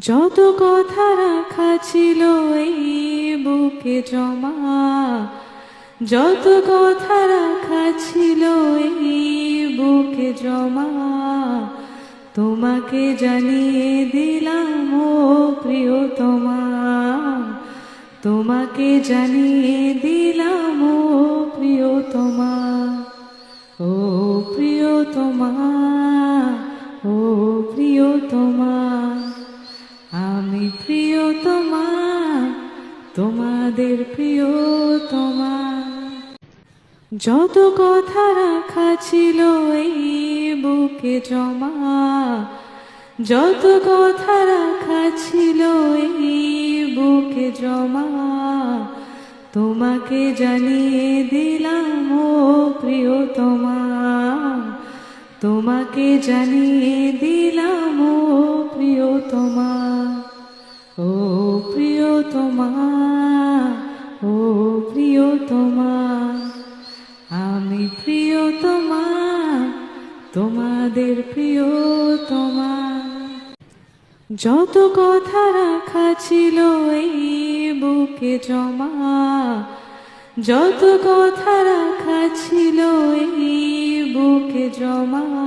যত কথা রাখা ছিল এই বুকে জমা। যত কথা রাখা ছিল এই বুকে জমা। তোমাকে জানিয়ে দিলাম ও প্রিয়তমা। তোমাকে জানিয়ে দিলাম ও প্রিয়তমা। ও প্রিয় প্রিয়তমা, ও প্রিয় প্রিয়তমা। আমি প্রিয়তমা তোমাদের প্রিয়তমা যত কথা রাখা ছিল এই বুকে জমা, যত কথা রাখা ছিল এই বুকে জমা, তোমাকে জানিয়ে দিলাম, ও প্রিয় তোমা তোমাকে জানিয়ে দিলাম, ও প্রিয়তমা প্রিয়তমা ও প্রিয়তমা আমি প্রিয়তমা তোমাদের প্রিয়তমা যত কথা রাখা ছিল এই বুকে জমা, যত কথা রাখা ছিল এই বুকে জমা।